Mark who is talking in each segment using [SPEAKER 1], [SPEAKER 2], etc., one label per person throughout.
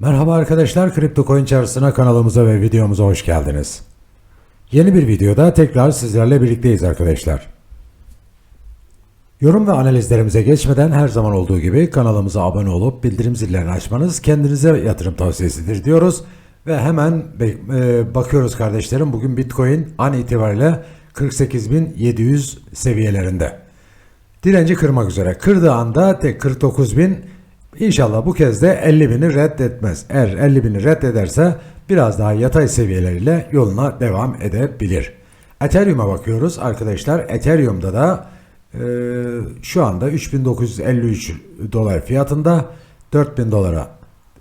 [SPEAKER 1] Merhaba arkadaşlar, Kripto Coin Çarşısı'na kanalımıza ve videomuza hoş geldiniz. Yeni bir videoda tekrar sizlerle birlikteyiz arkadaşlar. Yorum ve analizlerimize geçmeden her zaman olduğu gibi kanalımıza abone olup bildirim zillerini açmanız kendinize yatırım tavsiyesidir diyoruz. Ve hemen e, bakıyoruz kardeşlerim bugün Bitcoin an itibariyle 48.700 seviyelerinde. Direnci kırmak üzere. Kırdığı anda tek 49.000 İnşallah bu kez de 50 bini reddetmez. Eğer 50 bini reddederse biraz daha yatay seviyeleriyle yoluna devam edebilir. Ethereum'a bakıyoruz arkadaşlar. Ethereum'da da e, şu anda 3953 dolar fiyatında 4000 dolara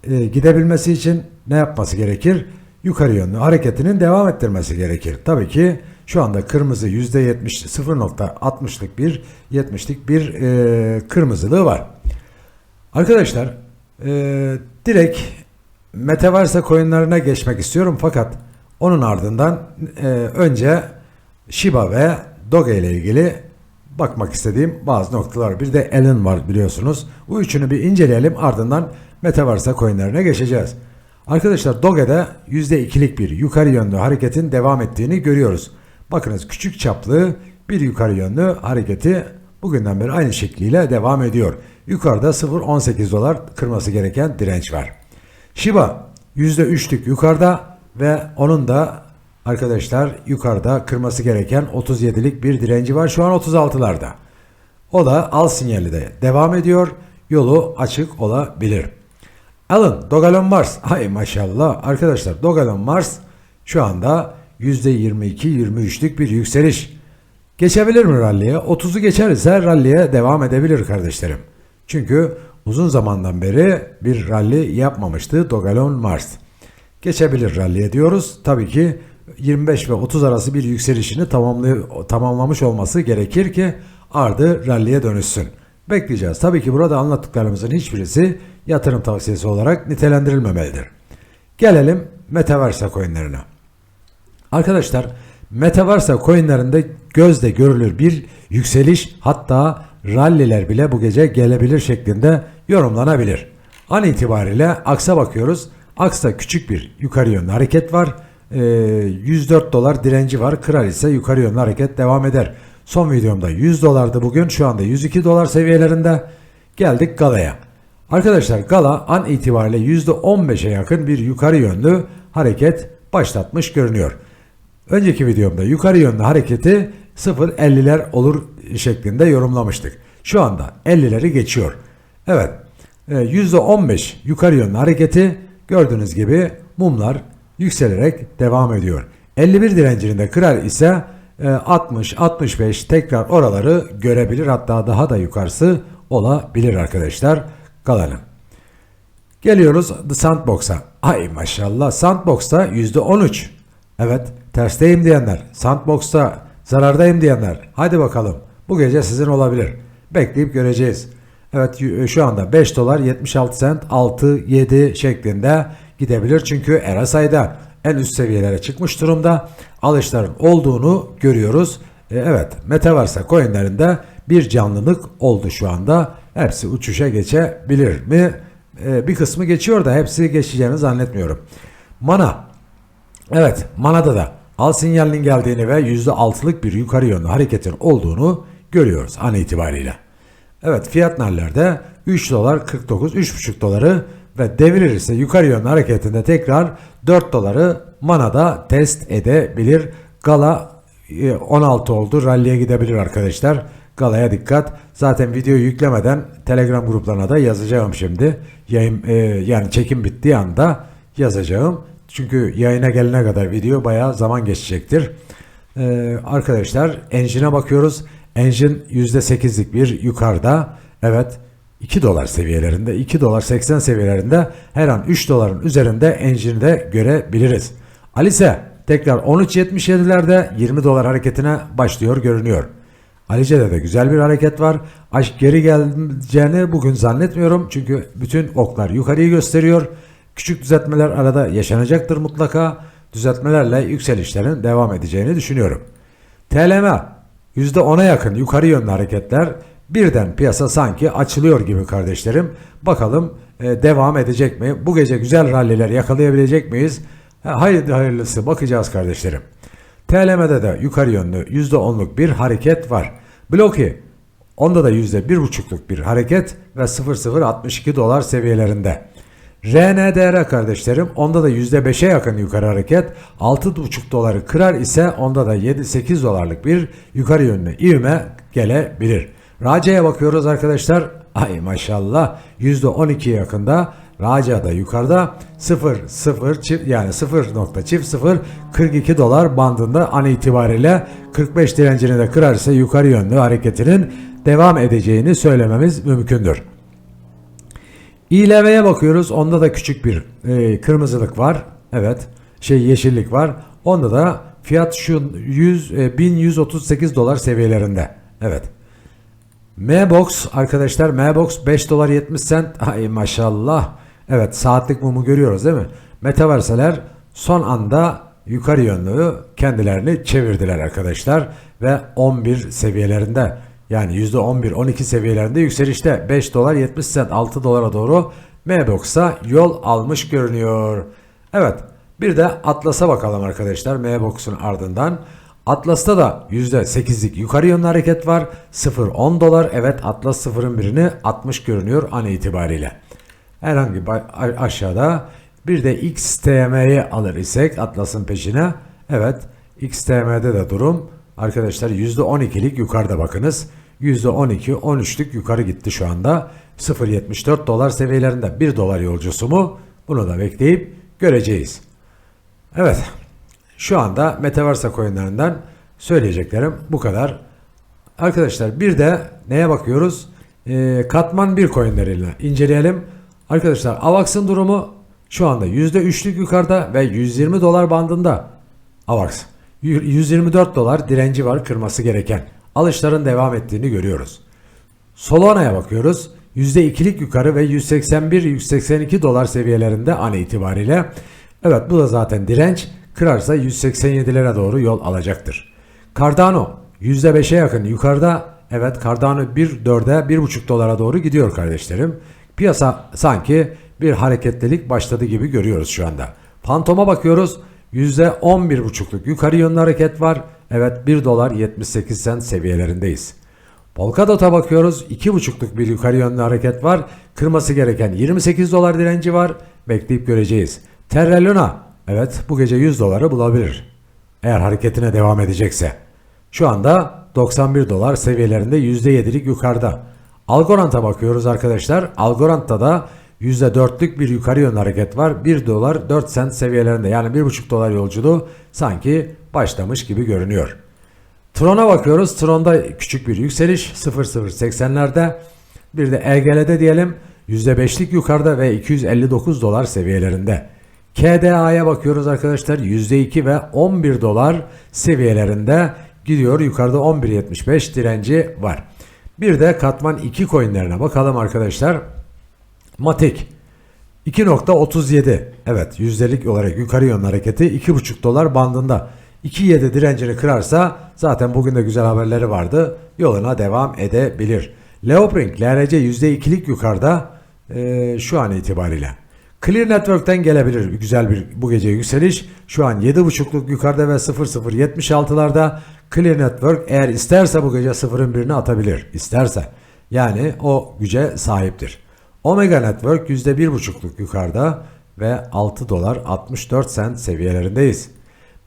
[SPEAKER 1] e, gidebilmesi için ne yapması gerekir? Yukarı yönlü hareketinin devam ettirmesi gerekir. Tabii ki şu anda kırmızı %70 0.60'lık bir 70'lik bir e, kırmızılığı var. Arkadaşlar e, direkt Metaverse coinlerine geçmek istiyorum fakat onun ardından e, önce Shiba ve Doge ile ilgili bakmak istediğim bazı noktalar. Bir de Elon var biliyorsunuz. Bu üçünü bir inceleyelim ardından Metaverse coinlerine geçeceğiz. Arkadaşlar Doge'de %2'lik bir yukarı yönlü hareketin devam ettiğini görüyoruz. Bakınız küçük çaplı bir yukarı yönlü hareketi bugünden beri aynı şekliyle devam ediyor. Yukarıda 0.18 dolar kırması gereken direnç var. Shiba %3'lük yukarıda ve onun da arkadaşlar yukarıda kırması gereken 37'lik bir direnci var. Şu an 36'larda. O da al sinyali de devam ediyor. Yolu açık olabilir. Alın Dogalon Mars. Hay maşallah. Arkadaşlar Dogalon Mars şu anda %22-23'lük bir yükseliş. Geçebilir mi ralliye? 30'u geçer ise ralliye devam edebilir kardeşlerim. Çünkü uzun zamandan beri bir ralli yapmamıştı Dogalon Mars. Geçebilir ralliye diyoruz. Tabii ki 25 ve 30 arası bir yükselişini tamamlamış olması gerekir ki ardı ralliye dönüşsün. Bekleyeceğiz. Tabii ki burada anlattıklarımızın hiçbirisi yatırım tavsiyesi olarak nitelendirilmemelidir. Gelelim Metaverse coinlerine. Arkadaşlar Metaverse coinlerinde gözle görülür bir yükseliş hatta ralliler bile bu gece gelebilir şeklinde yorumlanabilir. An itibariyle Aks'a bakıyoruz. Aks'ta küçük bir yukarı yönlü hareket var. Ee, 104 dolar direnci var. Kırar ise yukarı yönlü hareket devam eder. Son videomda 100 dolardı bugün. Şu anda 102 dolar seviyelerinde. Geldik Gala'ya. Arkadaşlar Gala an itibariyle %15'e yakın bir yukarı yönlü hareket başlatmış görünüyor. Önceki videomda yukarı yönlü hareketi 0.50'ler olur şeklinde yorumlamıştık. Şu anda 50'leri geçiyor. Evet e, %15 yukarı yönlü hareketi gördüğünüz gibi mumlar yükselerek devam ediyor. 51 direncini de kırar ise 60-65 tekrar oraları görebilir hatta daha da yukarısı olabilir arkadaşlar Gala'nın. Geliyoruz The Sandbox'a. Ay maşallah Sandbox'ta %13. Evet tersteyim diyenler, Sandbox'ta zarardayım diyenler. Hadi bakalım bu gece sizin olabilir. Bekleyip göreceğiz. Evet y- şu anda 5 dolar 76 sent 6 7 şeklinde gidebilir. Çünkü RSI'da en üst seviyelere çıkmış durumda. Alışların olduğunu görüyoruz. E, evet Metaverse coinlerinde bir canlılık oldu şu anda. Hepsi uçuşa geçebilir mi? E, bir kısmı geçiyor da hepsi geçeceğini zannetmiyorum. Mana Evet, Manada da al sinyalinin geldiğini ve %6'lık bir yukarı yönlü hareketin olduğunu görüyoruz an itibariyle. Evet, fiyat nerelerde? 3 dolar 49, 3,5 doları ve devirir ise yukarı yönlü hareketinde tekrar 4 doları Manada test edebilir. Gala e, 16 oldu. Rally'e gidebilir arkadaşlar. Galaya dikkat. Zaten videoyu yüklemeden Telegram gruplarına da yazacağım şimdi. Yayın, e, yani çekim bittiği anda yazacağım. Çünkü yayına gelene kadar video bayağı zaman geçecektir. Ee, arkadaşlar Engine'e bakıyoruz. Engine %8'lik bir yukarıda. Evet 2 dolar seviyelerinde 2 dolar 80 seviyelerinde her an 3 doların üzerinde Engine'i de görebiliriz. Alice tekrar 13.77'lerde 20 dolar hareketine başlıyor görünüyor. Alice'de de güzel bir hareket var. Aşk geri geleceğini bugün zannetmiyorum. Çünkü bütün oklar yukarıyı gösteriyor. Küçük düzeltmeler arada yaşanacaktır mutlaka. Düzeltmelerle yükselişlerin devam edeceğini düşünüyorum. TLM %10'a yakın yukarı yönlü hareketler birden piyasa sanki açılıyor gibi kardeşlerim. Bakalım e, devam edecek mi? Bu gece güzel ralliler yakalayabilecek miyiz? Ha, Hayırlı hayırlısı bakacağız kardeşlerim. TLM'de de yukarı yönlü %10'luk bir hareket var. Bloki onda da %1,5'luk bir hareket ve 0.062 dolar seviyelerinde. RNDR kardeşlerim onda da %5'e yakın yukarı hareket 6.5 doları kırar ise onda da 7-8 dolarlık bir yukarı yönlü ivme gelebilir. Racia'ya bakıyoruz arkadaşlar. Ay maşallah %12 yakında Raca da yukarıda 0 0 çift yani 0 nokta çift 0 42 dolar bandında an itibariyle 45 direncini de kırarsa yukarı yönlü hareketinin devam edeceğini söylememiz mümkündür. İLV'ye bakıyoruz. Onda da küçük bir e, kırmızılık var. Evet. Şey yeşillik var. Onda da fiyat şu 100 e, 1138 dolar seviyelerinde. Evet. M-Box arkadaşlar M-Box 5 dolar 70 cent. Ay maşallah. Evet saatlik mumu görüyoruz değil mi? Metaverseler son anda yukarı yönlü kendilerini çevirdiler arkadaşlar ve 11 seviyelerinde yani %11-12 seviyelerinde yükselişte 5 dolar 70 cent 6 dolara doğru M-Box'a yol almış görünüyor. Evet bir de Atlas'a bakalım arkadaşlar M-Box'un ardından. Atlas'ta da %8'lik yukarı yönlü hareket var. 0.10 dolar. Evet Atlas sıfırın birini 60 görünüyor an itibariyle. Herhangi aşağıda bir de XTM'yi alır isek Atlas'ın peşine. Evet XTM'de de durum arkadaşlar %12'lik yukarıda bakınız. %12 13'lük yukarı gitti şu anda. 0.74 dolar seviyelerinde 1 dolar yolcusu mu? Bunu da bekleyip göreceğiz. Evet. Şu anda Metaverse coinlerinden söyleyeceklerim bu kadar. Arkadaşlar bir de neye bakıyoruz? Ee, katman 1 coinleriyle inceleyelim. Arkadaşlar AVAX'ın durumu şu anda %3'lük yukarıda ve 120 dolar bandında. AVAX. Y- 124 dolar direnci var kırması gereken. Alışların devam ettiğini görüyoruz. Solana'ya bakıyoruz. %2'lik yukarı ve 181-182 dolar seviyelerinde an itibariyle. Evet bu da zaten direnç. Kırarsa 187'lere doğru yol alacaktır. Cardano %5'e yakın yukarıda. Evet Cardano 1.4'e 1.5 dolara doğru gidiyor kardeşlerim. Piyasa sanki bir hareketlilik başladı gibi görüyoruz şu anda. Fantom'a bakıyoruz. %11.5'luk yukarı yönlü hareket var. Evet 1 dolar 78 cent seviyelerindeyiz. Polkadot'a bakıyoruz. 2.5'luk bir yukarı yönlü hareket var. Kırması gereken 28 dolar direnci var. Bekleyip göreceğiz. Terra Luna. Evet bu gece 100 doları bulabilir. Eğer hareketine devam edecekse. Şu anda 91 dolar seviyelerinde %7'lik yukarıda. Algorand'a bakıyoruz arkadaşlar. Algorand'da da %4'lük bir yukarı yönlü hareket var. 1 dolar 4 sent seviyelerinde yani 1,5 dolar yolculuğu sanki başlamış gibi görünüyor. Tron'a bakıyoruz. Tron'da küçük bir yükseliş 0080'lerde. Bir de EGL'de diyelim %5'lik yukarıda ve 259 dolar seviyelerinde. KDA'ya bakıyoruz arkadaşlar %2 ve 11 dolar seviyelerinde gidiyor. Yukarıda 11.75 direnci var. Bir de katman 2 coinlerine bakalım arkadaşlar. Matic 2.37 evet yüzdelik olarak yukarı yönlü hareketi 2.5 dolar bandında 2.7 direncini kırarsa zaten bugün de güzel haberleri vardı yoluna devam edebilir. Leopring LRC %2'lik yukarıda eee, şu an itibariyle. Clear Network'ten gelebilir güzel bir bu gece yükseliş. Şu an 7.5'luk yukarıda ve 0076'larda. Clear Network eğer isterse bu gece 0'ın birini atabilir. İsterse. Yani o güce sahiptir. Omega Network %1.5'luk yukarıda ve 6 dolar 64 sent seviyelerindeyiz.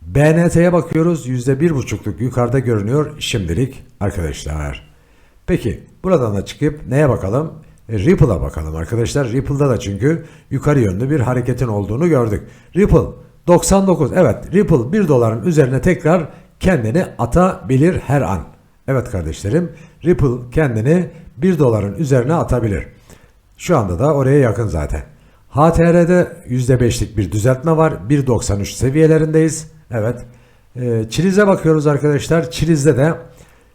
[SPEAKER 1] BNT'ye bakıyoruz %1.5'luk yukarıda görünüyor şimdilik arkadaşlar. Peki buradan da çıkıp neye bakalım? Ripple'a bakalım arkadaşlar. Ripple'da da çünkü yukarı yönlü bir hareketin olduğunu gördük. Ripple 99 evet Ripple 1 doların üzerine tekrar kendini atabilir her an. Evet kardeşlerim Ripple kendini 1 doların üzerine atabilir. Şu anda da oraya yakın zaten. HTR'de %5'lik bir düzeltme var. 1.93 seviyelerindeyiz. Evet. Ee, Çiliz'e bakıyoruz arkadaşlar. Çiliz'de de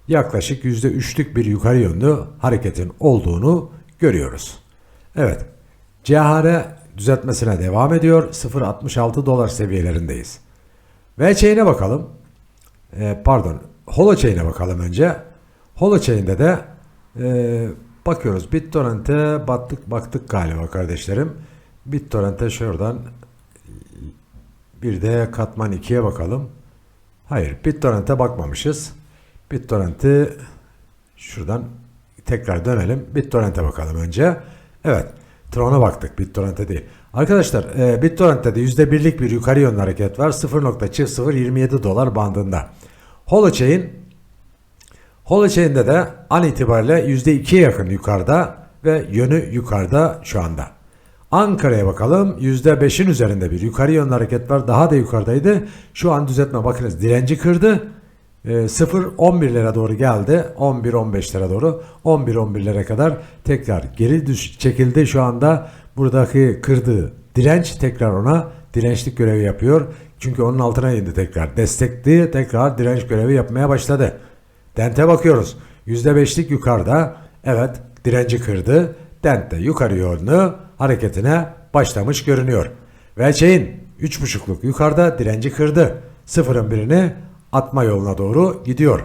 [SPEAKER 1] yaklaşık %3'lük bir yukarı yönlü hareketin olduğunu görüyoruz. Evet. CHR düzeltmesine devam ediyor. 0.66 dolar seviyelerindeyiz. VC'ine bakalım. Ee, pardon. Holochain'e bakalım önce. Holochain'de de Ee, bakıyoruz. BitTorrent'e battık baktık galiba kardeşlerim. BitTorrent'e şuradan bir de katman 2'ye bakalım. Hayır, BitTorrent'e bakmamışız. BitTorrent'i şuradan tekrar dönelim. BitTorrent'e bakalım önce. Evet, Tron'a baktık, BitTorrent'e değil. Arkadaşlar, e, BitTorrent'te de %1'lik bir yukarı yönlü hareket var. 0.0027 dolar bandında. Holochain Holochain'de de an itibariyle %2'ye yakın yukarıda ve yönü yukarıda şu anda. Ankara'ya bakalım. %5'in üzerinde bir yukarı yönlü hareket var. Daha da yukarıdaydı. Şu an düzeltme bakınız direnci kırdı. E, 0-11'lere doğru geldi. 11-15'lere doğru. 11-11'lere kadar tekrar geri düş çekildi. Şu anda buradaki kırdığı direnç tekrar ona dirençlik görevi yapıyor. Çünkü onun altına indi tekrar. Destekli tekrar direnç görevi yapmaya başladı. Dente bakıyoruz. %5'lik yukarıda. Evet direnci kırdı. Dent de yukarı yönlü hareketine başlamış görünüyor. Ve chain 3.5'luk yukarıda direnci kırdı. Sıfırın birini atma yoluna doğru gidiyor.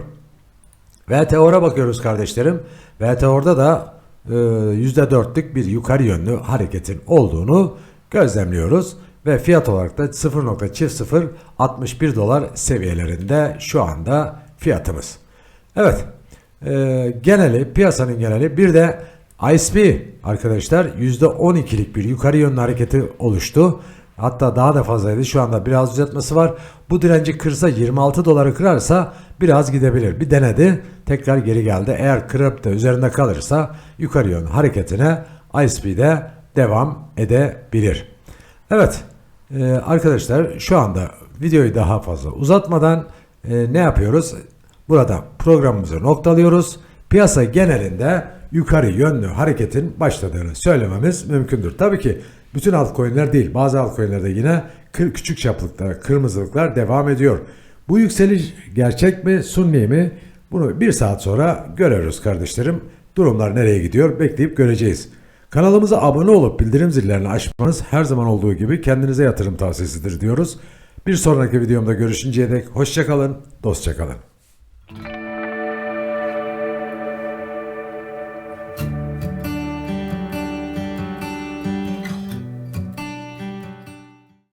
[SPEAKER 1] VTOR'a bakıyoruz kardeşlerim. VTOR'da da e, %4'lük bir yukarı yönlü hareketin olduğunu gözlemliyoruz. Ve fiyat olarak da 0.0061 dolar seviyelerinde şu anda fiyatımız. Evet. e, geneli, piyasanın geneli bir de ISP arkadaşlar %12'lik bir yukarı yönlü hareketi oluştu. Hatta daha da fazlaydı. Şu anda biraz düzeltmesi var. Bu direnci kırsa 26 doları kırarsa biraz gidebilir. Bir denedi. Tekrar geri geldi. Eğer kırıp da üzerinde kalırsa yukarı yönlü hareketine ISP'de devam edebilir. Evet. e, arkadaşlar şu anda videoyu daha fazla uzatmadan e, ne yapıyoruz? Burada programımızı noktalıyoruz. Piyasa genelinde yukarı yönlü hareketin başladığını söylememiz mümkündür. Tabii ki bütün altcoin'ler değil. Bazı altcoin'lerde yine küçük çaplıkta kırmızılıklar devam ediyor. Bu yükseliş gerçek mi, sunni mi? Bunu bir saat sonra görürüz kardeşlerim. Durumlar nereye gidiyor bekleyip göreceğiz. Kanalımıza abone olup bildirim zillerini açmanız her zaman olduğu gibi kendinize yatırım tavsiyesidir diyoruz. Bir sonraki videomda görüşünceye dek hoşçakalın, dostça kalın.